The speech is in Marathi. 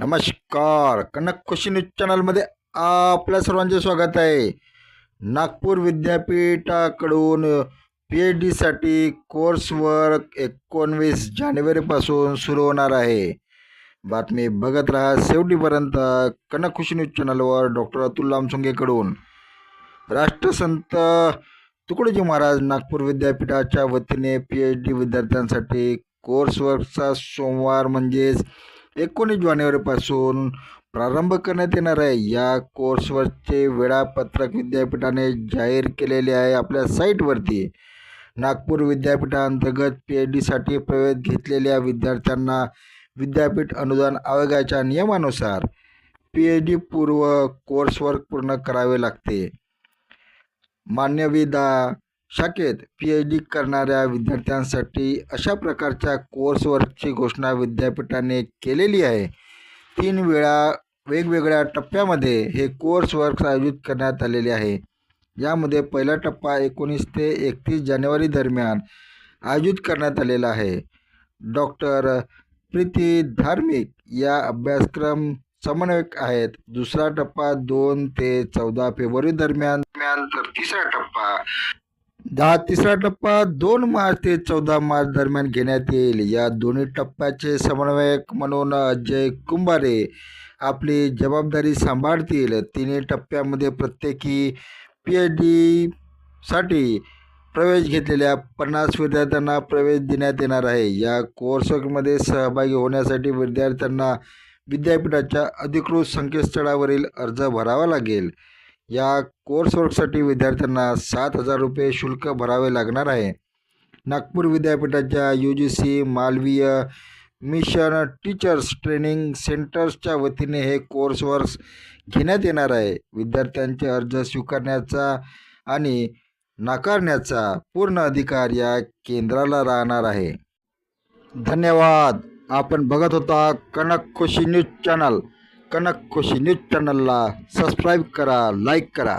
नमस्कार. कनक खुशी न्यूज चॅनलमध्ये आपल्या सर्वांचे स्वागत आहे. नागपूर विद्यापीठाकडून पी एच डीसाठी कोर्स वर्क एकोणवीस जानेवारीपासून सुरू होणार आहे. बातमी बघत राहा शेवटीपर्यंत कनक खुशी न्यूज चॅनलवर डॉक्टर अतुल लामसुंगेकडून. राष्ट्रसंत तुकडोजी महाराज नागपूर विद्यापीठाच्या वतीने पी एच डी विद्यार्थ्यांसाठी कोर्स वर्कचा सोमवार म्हणजेच एकोणीस जानेवारीपासून प्रारंभ करण्यात येणार आहे. या कोर्सवरचे वेळापत्रक विद्यापीठाने जाहीर केलेले आहे आपल्या साईटवरती. नागपूर विद्यापीठांतर्गत पी एच डीसाठी प्रवेश घेतलेल्या विद्यार्थ्यांना विद्यापीठ अनुदान आयोगाच्या नियमानुसार पी एच डी पूर्व कोर्सवर्क पूर्ण करावे लागते. मान्यविदा. शाखेत पी एच डी करणाऱ्या विद्यार्थ्यांसाठी अशा प्रकारच्या कोर्सवर्कची घोषणा विद्यापीठाने केलेली आहे. तीन वेळा वेगवेगळ्या टप्प्यामध्ये हे कोर्सवर्क आयोजित करण्यात आलेले आहे. यामध्ये पहिला टप्पा एकोणीस ते एकतीस जानेवारी दरम्यान आयोजित करण्यात आलेला आहे. डॉक्टर प्रीती धार्मिक या अभ्यासक्रम समन्वयक आहेत. दुसरा टप्पा दोन ते चौदा फेब्रुवारी दरम्यान दरम्यान तर तिसरा टप्पा दहा तिसरा टप्पा दोन मार्च ते चौदा मार्च दरम्यान घेण्यात येईल. या दोन्ही टप्प्याचे समन्वयक म्हणून अजय कुंभारे आपली जबाबदारी सांभाळतील. तिन्ही टप्प्यामध्ये प्रत्येकी पी एच डीसाठी प्रवेश घेतलेल्या पन्नास विद्यार्थ्यांना प्रवेश देण्यात येणार आहे. या कोर्समध्ये सहभागी होण्यासाठी विद्यार्थ्यांना विद्यापीठाच्या अधिकृत संकेतस्थळावरील अर्ज भरावा लागेल. या कोर्सवर्कसाठी विद्यार्थ्यांना सात हजार रुपये शुल्क भरावे लागणार आहे. नागपूर विद्यापीठाच्या U G C Malaviya mission teachers training सेंटर्सच्या वतीने हे कोर्सवर्क्स घेण्यात येणार आहे. विद्यार्थ्यांचे अर्ज स्वीकारण्याचा आणि नाकारण्याचा पूर्ण अधिकार या केंद्राला राहणार आहे. धन्यवाद. आपण बघत होता Kanak Khushi news channel. Kanak Khushi news चॅनलला सबस्क्राईब करा लाईक करा.